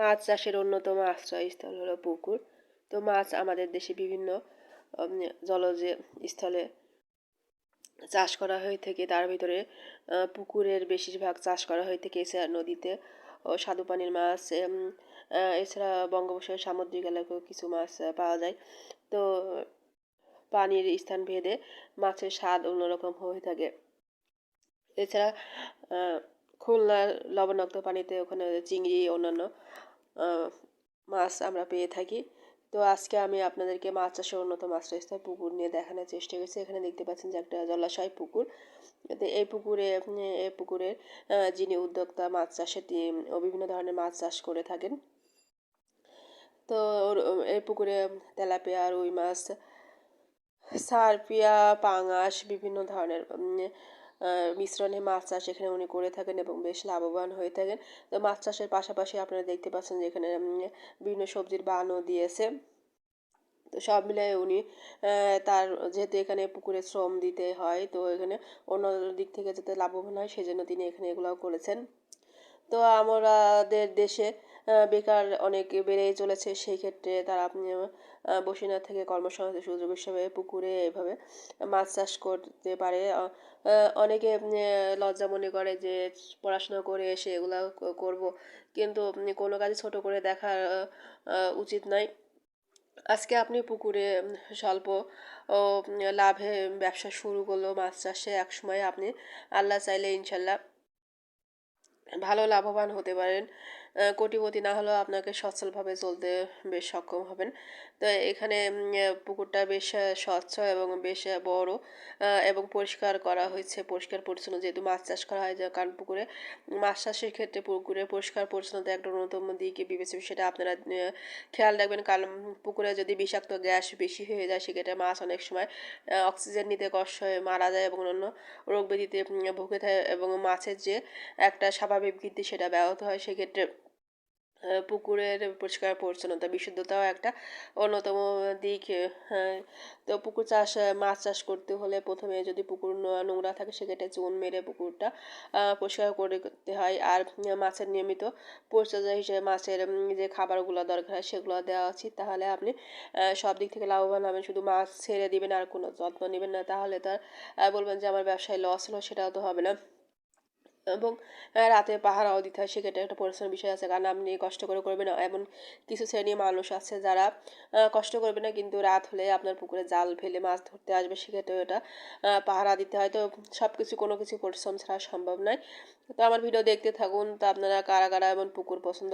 মাছ চাষের অন্যতম আশ্রয়স্থল হলো পুকুর। তো মাছ আমাদের দেশে বিভিন্ন জলজ স্থলে চাষ করা হয়ে থাকে। তার ভিতরে পুকুরের বেশিরভাগ চাষ করা হয়ে থাকে এছাড়া নদীতে। ও স্বাদু পানির মাছ এছাড়া বঙ্গোপসাগর সামুদ্রিক এলাকায় কিছু মাছ পাওয়া যায়। তো, পানির স্থান ভেদে মাছের স্বাদ অন্যরকম হয়ে থাকে। এছাড়া খুলনার লবণাক্ত পানিতে ওখানে চিংড়ি, অন্যান্য মাছ আমরা পেয়ে থাকি। তো আজকে আমি আপনাদেরকে মাছ চাষের অন্যতম আশ্রয়স্থল পুকুর নিয়ে দেখানোর চেষ্টা করছি। এখানে দেখতে পাচ্ছেন যে একটা জলাশয় পুকুর। তো এই পুকুরে এই পুকুরের যিনি উদ্যোক্তা মাছ চাষে বিভিন্ন ধরনের মাছ চাষ করে থাকেন। তো এই পুকুরে তেলাপিয়া, রুই মাছ, সারপিয়া, পাঙাশ, বিভিন্ন ধরনের মিশ্রণে মাছ চাষ এখানে উনি করে থাকেন এবং বেশ লাভবান হয়ে থাকেন। তো মাছ চাষের পাশাপাশি আপনারা দেখতে পাচ্ছেন যে এখানে বিভিন্ন সবজির বানও দিয়েছে। তো সব মিলিয়ে উনি তার যেহেতু এখানে পুকুরে শ্রম দিতে হয়, তো এখানে অন্য দিক থেকে যাতে লাভবান হয়, সেজন্য তিনি এখানে এগুলাও করেছেন। তো আমাদের দেশে বেকার অনেক বেড়েই চলেছে, সেই ক্ষেত্রে তারা আপনি বসে না থেকে কর্মসংস্থান, সুযোগ হিসেবে পুকুরে এভাবে মাছ চাষ করতে পারে। অনেকে লজ্জা মনে করে যে পড়াশোনা করে এসে এগুলা করব, কিন্তু কোনো কাজে ছোট করে দেখা উচিত নয় আজকে আপনি পুকুরে স্বল্প লাভে ব্যবসা শুরু করল মাছ চাষে একসময় আপনি আল্লাহ চাইলে ইনশাল্লাহ ভালো লাভবান হতে পারেন। কোটিপতি না হলেও আপনাকে সচ্ছলভাবে চলতে বেশ সক্ষম হবেন। তো এখানে পুকুরটা বেশ স্বচ্ছ এবং বেশ বড় এবং পরিষ্কার করা হয়েছে, পরিষ্কার পরিচ্ছন্ন। যেহেতু মাছ চাষ করা হয় কারণ পুকুরে, মাছ চাষের ক্ষেত্রে পুকুরে পরিষ্কার পরিচ্ছন্নতা একটা অন্যতম দিকে বিবেচনা সেটা আপনারা খেয়াল রাখবেন। কারণ পুকুরে যদি বিষাক্ত গ্যাস বেশি হয়ে যায়, সেক্ষেত্রে মাছ অনেক সময় অক্সিজেন নিতে কষ্ট হয়ে মারা যায় এবং অন্য রোগ ব্যাধিতে ভুগে থাকে এবং মাছের যে একটা স্বাভাবিক বৃদ্ধি সেটা ব্যাহত হয়। সেক্ষেত্রে পুকুরের পরিষ্কার পরিচ্ছন্নতা, বিশুদ্ধতাও একটা অন্যতম দিক হ্যাঁ। তো পুকুর চাষ মাছ চাষ করতে হলে প্রথমে যদি পুকুর নোংরা থাকে, সেক্ষেত্রে চুন মেরে পুকুরটা পরিষ্কার করে করতে হয়। আর মাছের নিয়মিত পরিচর্যা হিসেবে মাছের যে খাবারগুলো দরকার হয়, সেগুলো দেওয়া উচিত। তাহলে আপনি সব দিক থেকে লাভবান হবেন। শুধু মাছ ছেড়ে দিবেন আর কোনো যত্ন নেবেন না, তাহলে তার বলবেন যে আমার ব্যবসায় লস হলো, সেটাও তো হবে না। এবং রাতে পাহারাও দিতে হয় সেক্ষেত্রে একটা পরিশ্রমের বিষয় আছে, কারণ আপনি কষ্ট করে করবে না। এমন কিছু শ্রেণির মানুষ আছে যারা কষ্ট করবে না, কিন্তু রাত হলে আপনার পুকুরে জাল ফেলে মাছ ধরতে আসবে সেক্ষেত্রে ওটা পাহারা দিতে হয়। তো সব কিছু কোনো কিছু পরিশ্রম ছাড়া সম্ভব নয়। তো আমার ভিডিও দেখতে থাকুন। তো আপনারা কারা কারা এমন পুকুর পছন্দ